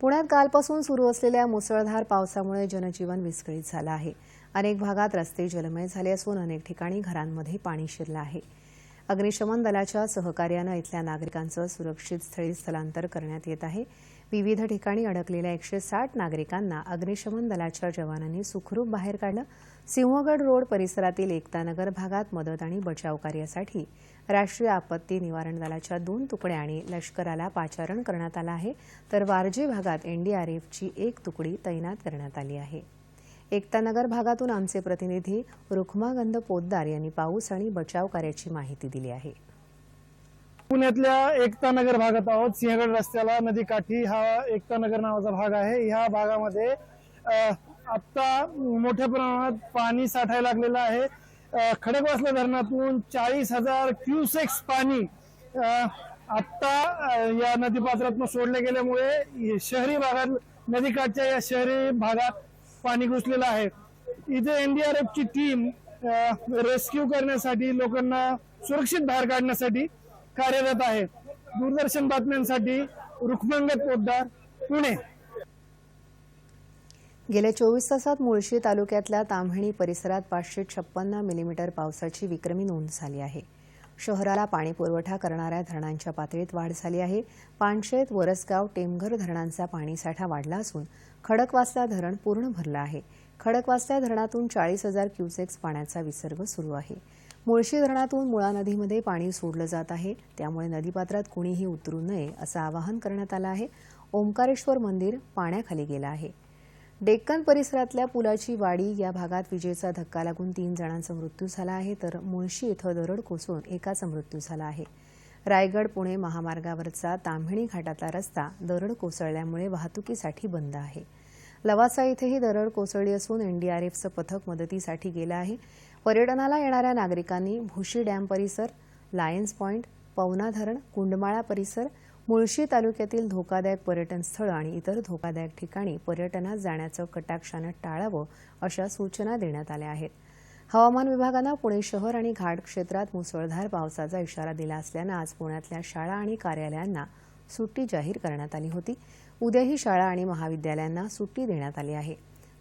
पुण्यात कालपासून सुरू असलेल्या मुसळधार पावसामुळे जनजीवन विस्कळीत झालं आहे. अनेक भागात रस्ते जलमय झाले असून अनेक ठिकाणी घरांमध्ये पाणी शिरलं आहे. अग्निशमन दलाच्या सहकार्यानं इथल्या नागरिकांचं सुरक्षित स्थळी स्थलांतर करण्यात येत आहे. विविध ठिकाणी अडकलेल्या एकशे साठ नागरिकांना अग्निशमन दलाच्या जवानांनी सुखरूप बाहेर काढलं. सिंहगड रोड परिसरातील एकतानगर भागात मदत आणि बचाव कार्यासाठी राष्ट्रीय आपत्ती निवारण दलाच्या दोन तुकड्या आणि लष्कराला पाचारण करण्यात आलं आहे. तर वारजे भागात एनडीआरएफची एक तुकडी तैनात करण्यात आली आहे. एकतानगर भागातून आमचे प्रतिनिधी रुखमागंध पोद्दार यांनी पाऊस आणि बचाव कार्याची माहिती दिली आहे. पुण्यातल्या एकता नगर भागात आहोत. सिंहगड रस्त्याला नदीकाठी हा एकता नगर नावाचा भाग आहे. ह्या भागामध्ये आता मोठ्या प्रमाणात पाणी साठायला लागलेलं आहे. खडकवासला धरणातून चाळीस हजार क्युसेक्स पाणी आत्ता या नदीपात्रातून सोडले गेल्यामुळे शहरी भागात नदीकाठच्या या शहरी भागात पाणी घुसलेलं आहे. इथे एनडीआरएफची टीम रेस्क्यू करण्यासाठी लोकांना सुरक्षित बाहेर काढण्यासाठी कार्यरत आहे दूरदर्शन बातम्यांसाठी रुक्मंगत पोद्दार पुणे. गेल्या चोवीस तासात मुळशी तालुक्यातल्या ताम्हिणी परिसरात पाचशे छप्पन्न मिलीमीटर पावसाची विक्रमी नोंद झाली आहे. शहराला पाणी पुरवठा करणाऱ्या धरणांच्या पातळीत वाढ झाली आहे. पानशेत वरसगाव टेमघर धरणांचा पाणीसाठा वाढला असून खडकवासला धरण पूर्ण भरलं आहे. खडकवासल्या धरणातून चाळीस हजार क्युसेक्स पाण्याचा विसर्ग सुरू आहे. मुळशी धरणातून मुळा नदीमध्ये पाणी सोडलं जात आहे. त्यामुळे नदीपात्रात कुणीही उतरू नये असं आवाहन करण्यात आलं आहे. ओंकारेश्वर मंदिर पाण्याखाली गेलं आहे. डेक्कन परिसरातल्या पुलाची वाडी या भागात विजेचा धक्का लागून तीन जणांचा मृत्यू झाला आहे तर मुळशी इथं दरड कोसळून एकाचा मृत्यू झाला आहे. रायगड पुणे महामार्गावरचा ताम्हिणी घाटातला रस्ता दरड कोसळल्यामुळे वाहतुकीसाठी बंद आहे. लवासा इथेही दरड कोसळली असून एनडीआरएफचं पथक मदतीसाठी गेलं आहे. पर्यटनाला येणाऱ्या नागरिकांनी भुशी डॅम परिसर लायन्स पॉइंट पवना धरण कुंडमाळा परिसर मुळशी तालुक्यातील धोकादायक पर्यटन स्थळं आणि इतर धोकादायक ठिकाणी पर्यटनात जाण्याचं कटाक्षानं टाळावं अशा सूचना देण्यात आल्या आहेत. हवामान विभागानं पुणे शहर आणि घाट क्षेत्रात मुसळधार पावसाचा इशारा दिला असल्यानं आज पुण्यातल्या शाळा आणि कार्यालयांना सुट्टी जाहीर करण्यात आली होती. उद्याही शाळा आणि महाविद्यालयांना सुट्टी देण्यात आली आहे.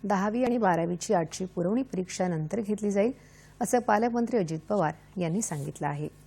दहावी आणि बारावीची आजची पुरवणी परीक्षा नंतर घेतली जाईल असं पालकमंत्री अजित पवार यांनी सांगितलं आहे.